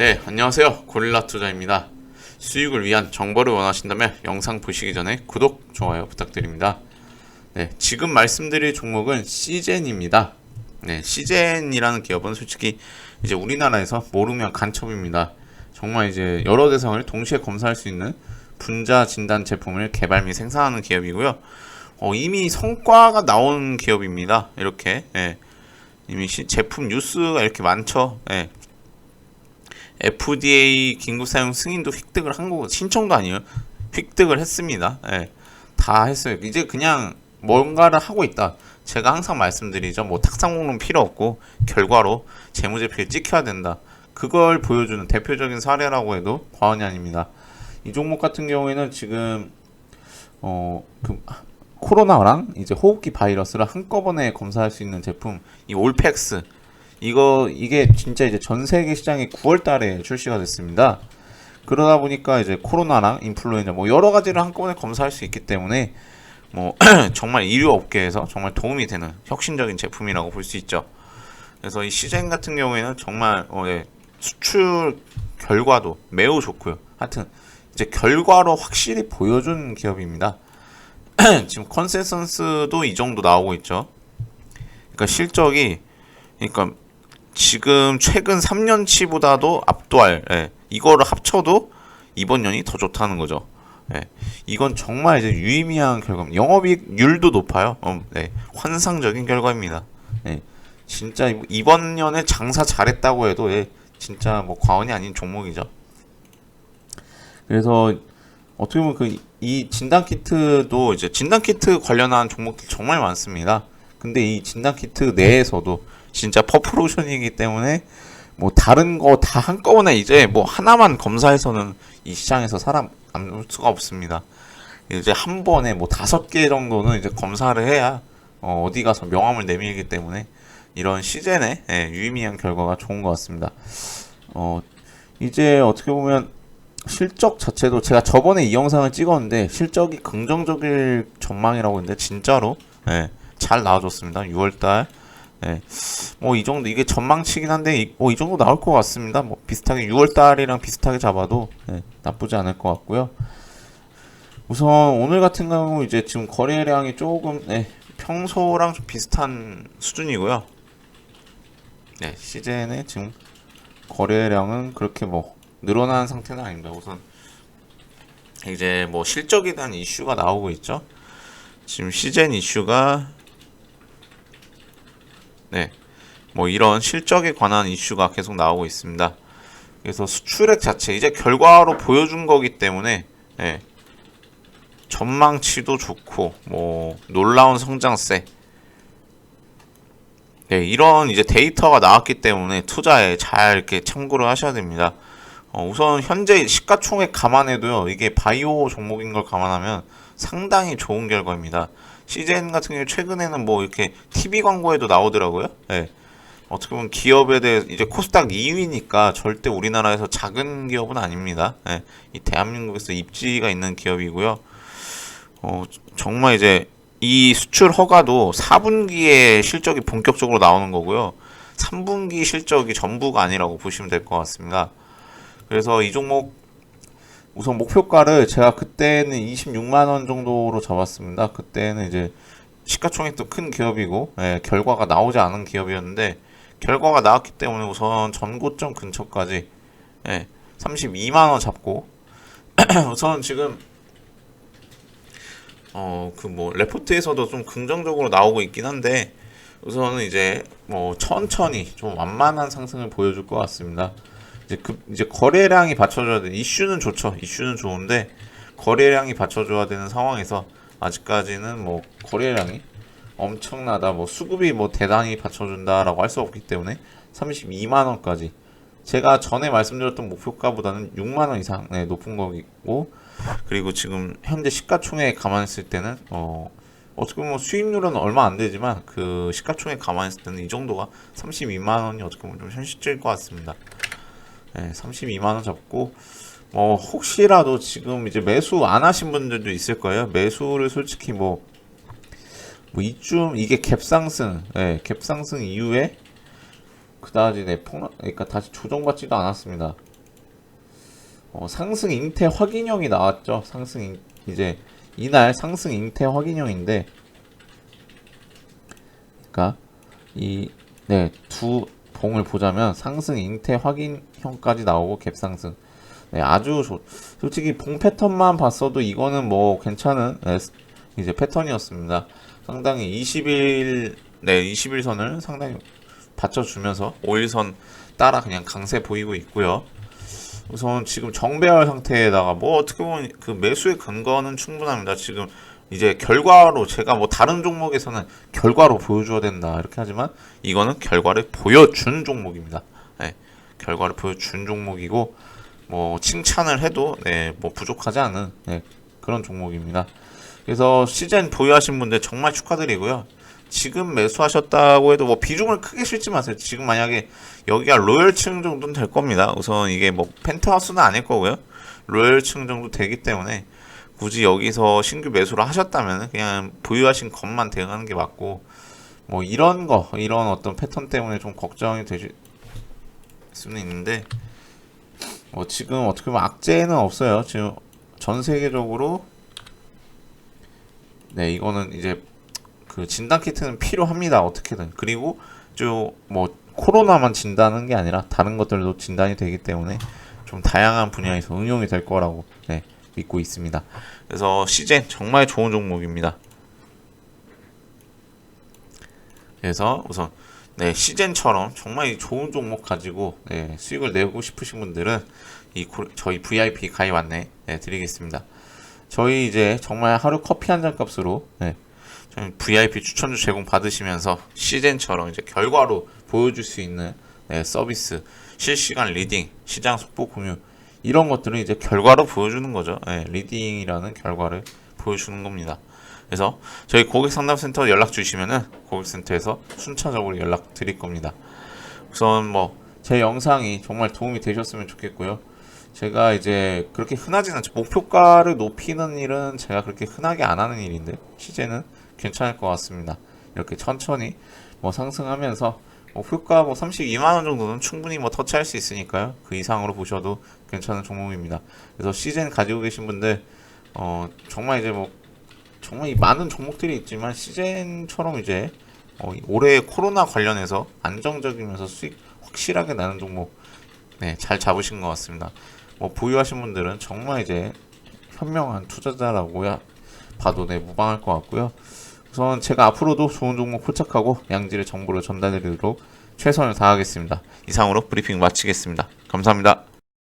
네, 안녕하세요. 고릴라 투자입니다. 수익을 위한 정보를 원하신다면 영상 보시기 전에 구독, 좋아요 부탁드립니다. 네, 지금 말씀드릴 종목은 시젠입니다. 네, 시젠이라는 기업은 솔직히 이제 우리나라에서 모르면 간첩입니다. 정말 이제 여러 대상을 동시에 검사할 수 있는 분자 진단 제품을 개발 및 생산하는 기업이고요. 어, 이미 성과가 나온 기업입니다. 이렇게 예. 이미 시- 제품 뉴스가 이렇게 많죠. 예. FDA 긴급 사용 승인도 획득을 한 거고 신청도 아니에요. 획득을 했습니다. 예. 다 했어요. 이제 그냥 뭔가를 하고 있다. 제가 항상 말씀드리죠. 뭐 탁상 공론 필요 없고 결과로 재무제표에 찍혀야 된다. 그걸 보여주는 대표적인 사례라고 해도 과언이 아닙니다. 이 종목 같은 경우에는 지금 어 그 코로나랑 이제 호흡기 바이러스를 한꺼번에 검사할 수 있는 제품 이 올펙스 이거 이게 진짜 이제 전 세계 시장에 9월 달에 출시가 됐습니다. 그러다 보니까 이제 코로나랑 인플루엔자 뭐 여러 가지를 한꺼번에 검사할 수 있기 때문에 뭐 정말 의료 업계에서 정말 도움이 되는 혁신적인 제품이라고 볼 수 있죠. 그래서 이 시젠 같은 경우에는 정말 어, 예, 수출 결과도 매우 좋고요. 하여튼 이제 결과로 확실히 보여준 기업입니다. 지금 컨센서스도 이 정도 나오고 있죠. 그러니까 실적이 그러니까 지금 최근 3년치보다도 압도할 예, 이거를 합쳐도 이번 년이 더 좋다는 거죠. 예, 이건 정말 이제 유의미한 결과입니다. 영업이익률도 높아요. 어, 네, 환상적인 결과입니다. 예, 진짜 이- 이번 년에 장사 잘했다고 해도 예, 진짜 뭐 과언이 아닌 종목이죠. 그래서 어떻게 보면 그 이 진단 키트도 이제 진단 키트 관련한 종목들 정말 많습니다. 근데 이 진단 키트 내에서도 진짜 퍼플오션이기 때문에 뭐 다른 거 다 한꺼번에 이제 뭐 하나만 검사해서는 이 시장에서 살아남을 수가 없습니다. 이제 한 번에 뭐 다섯 개 정도는 이제 검사를 해야 어, 어디 가서 명함을 내밀기 때문에 이런 시즌에 예, 유의미한 결과가 좋은 것 같습니다. 어, 이제 어떻게 보면 실적 자체도 제가 저번에 이 영상을 찍었는데 실적이 긍정적일 전망이라고 했는데 진짜로 예, 잘 나와줬습니다. 6월달 예, 뭐 이 정도 이게 전망치긴 한데 뭐이 정도 나올 것 같습니다. 뭐 비슷하게 6월 달이랑 비슷하게 잡아도 예, 나쁘지 않을 것 같고요. 우선 오늘 같은 경우 이제 지금 거래량이 조금 네, 평소랑 좀 비슷한 수준이고요. 네, 시즌에 지금 거래량은 그렇게 뭐 늘어난 상태는 아닙니다. 우선 이제 뭐 실적에 대한 이슈가 나오고 있죠. 지금 시즌 이슈가 네, 뭐 이런 실적에 관한 이슈가 계속 나오고 있습니다. 그래서 수출액 자체 이제 결과로 보여준 거기 때문에 네, 전망치도 좋고 뭐 놀라운 성장세 네, 이런 이제 데이터가 나왔기 때문에 투자에 잘 이렇게 참고를 하셔야 됩니다. 어, 우선 현재 시가총액 감안해도요, 이게 바이오 종목인 걸 감안하면 상당히 좋은 결과입니다. CGN 같은 경우 최근에는 뭐 이렇게 TV 광고에도 나오더라고요. 네. 어떻게 보면 기업에 대해 이제 코스닥 2위니까 절대 우리나라에서 작은 기업은 아닙니다. 네. 이 대한민국에서 입지가 있는 기업이고요. 어, 정말 이제 이 수출 허가도 4분기에 실적이 본격적으로 나오는 거고요. 3분기 실적이 전부가 아니라고 보시면 될 것 같습니다. 그래서 이 종목 우선 목표가를 제가 그때는 26만 원 정도로 잡았습니다. 그때는 이제 시가총액도 큰 기업이고 예, 결과가 나오지 않은 기업이었는데 결과가 나왔기 때문에 우선 전고점 근처까지 예, 32만 원 잡고 우선 지금 어 그 뭐 레포트에서도 좀 긍정적으로 나오고 있긴 한데 우선은 이제 뭐 천천히 좀 완만한 상승을 보여줄 것 같습니다. 이제 그 이제 거래량이 받쳐줘야 돼. 이슈는 좋죠. 이슈는 좋은데 거래량이 받쳐줘야 되는 상황에서 아직까지는 뭐 거래량이 엄청나다. 뭐 수급이 뭐 대단히 받쳐준다라고 할 수 없기 때문에 32만 원까지 제가 전에 말씀드렸던 목표가보다는 6만 원 이상 네, 높은 거고 그리고 지금 현재 시가총액 감안했을 때는 어 어떻게 보면 수익률은 얼마 안 되지만 그 시가총액 감안했을 때는 이 정도가 32만 원이 어떻게 보면 좀 현실적일 것 같습니다. 네, 32만 원 잡고 뭐 혹시라도 지금 이제 매수 안 하신 분들도 있을 거예요. 매수를 솔직히 뭐, 뭐 이쯤 이게 갭상승, 예, 갭상승 이후에 그다지 네, 폭락, 그러니까 다시 조정받지도 않았습니다. 어, 상승 잉태 확인형이 나왔죠. 상승 잉, 이제 이날 상승 잉태 확인형인데, 그러니까 이 네 두 봉을 보자면 상승 잉태 확인형까지 나오고 갭 상승. 네, 아주 좋. 솔직히 봉 패턴만 봤어도 이거는 뭐 괜찮은 네, 이제 패턴이었습니다. 상당히 20일 네 21선을 상당히 받쳐주면서 5일선 따라 그냥 강세 보이고 있고요. 우선 지금 정배열 상태에다가 뭐 어떻게 보면 그 매수의 근거는 충분합니다. 지금 이제 결과로 제가 뭐 다른 종목에서는 결과로 보여줘야 된다 이렇게 하지만 이거는 결과를 보여준 종목입니다. 네, 결과를 보여준 종목이고 뭐 칭찬을 해도 네, 뭐 부족하지 않은 네, 그런 종목입니다. 그래서 시즌 보유하신 분들 정말 축하드리고요. 지금 매수하셨다고 해도 뭐 비중을 크게 실지 마세요. 지금 만약에 여기가 로열층 정도는 될 겁니다. 우선 이게 뭐 펜트하우스는 아닐 거고요. 로열층 정도 되기 때문에 굳이 여기서 신규 매수를 하셨다면 그냥 보유하신 것만 대응하는 게 맞고 뭐 이런 거 이런 어떤 패턴 때문에 좀 걱정이 되실 수는 있는데 뭐 지금 어떻게 보면 악재는 없어요. 지금 전 세계적으로 네 이거는 이제 그 진단 키트는 필요합니다. 어떻게든 그리고 좀뭐 코로나만 진단하는 게 아니라 다른 것들도 진단이 되기 때문에 좀 다양한 분야에서 응용이 될 거라고 네, 믿고 있습니다. 그래서 시젠 정말 좋은 종목입니다. 그래서 우선 네, 시젠처럼 정말 이 좋은 종목 가지고 네, 수익을 내고 싶으신 분들은 이 고- 저희 VIP 가입 안내 네, 드리겠습니다. 저희 이제 정말 하루 커피 한 잔 값으로 네, VIP 추천주 제공 받으시면서 시젠처럼 이제 결과로 보여줄 수 있는 네, 서비스, 실시간 리딩, 시장 속보 공유 이런 것들은 이제 결과로 보여주는 거죠. 네, 리딩이라는 결과를 보여주는 겁니다. 그래서 저희 고객 상담센터 연락 주시면은 고객센터에서 순차적으로 연락 드릴 겁니다. 우선 뭐 제 영상이 정말 도움이 되셨으면 좋겠고요. 제가 이제 그렇게 흔하진 않죠. 목표가를 높이는 일은 제가 그렇게 흔하게 안 하는 일인데 시제는 괜찮을 것 같습니다. 이렇게 천천히 뭐 상승하면서 뭐 32만 원 정도는 충분히 뭐 터치할 수 있으니까요. 그 이상으로 보셔도 괜찮은 종목입니다. 그래서 시즌 가지고 계신 분들 어 정말 이제 뭐 정말 이 많은 종목들이 있지만 시즌처럼 이제 어, 이 올해 코로나 관련해서 안정적이면서 수익 확실하게 나는 종목 네, 잘 잡으신 것 같습니다. 뭐 보유하신 분들은 정말 이제 현명한 투자자라고야 봐도 네, 무방할 것 같고요. 우선 제가 앞으로도 좋은 종목 포착하고 양질의 정보를 전달드리도록 최선을 다하겠습니다. 이상으로 브리핑 마치겠습니다. 감사합니다.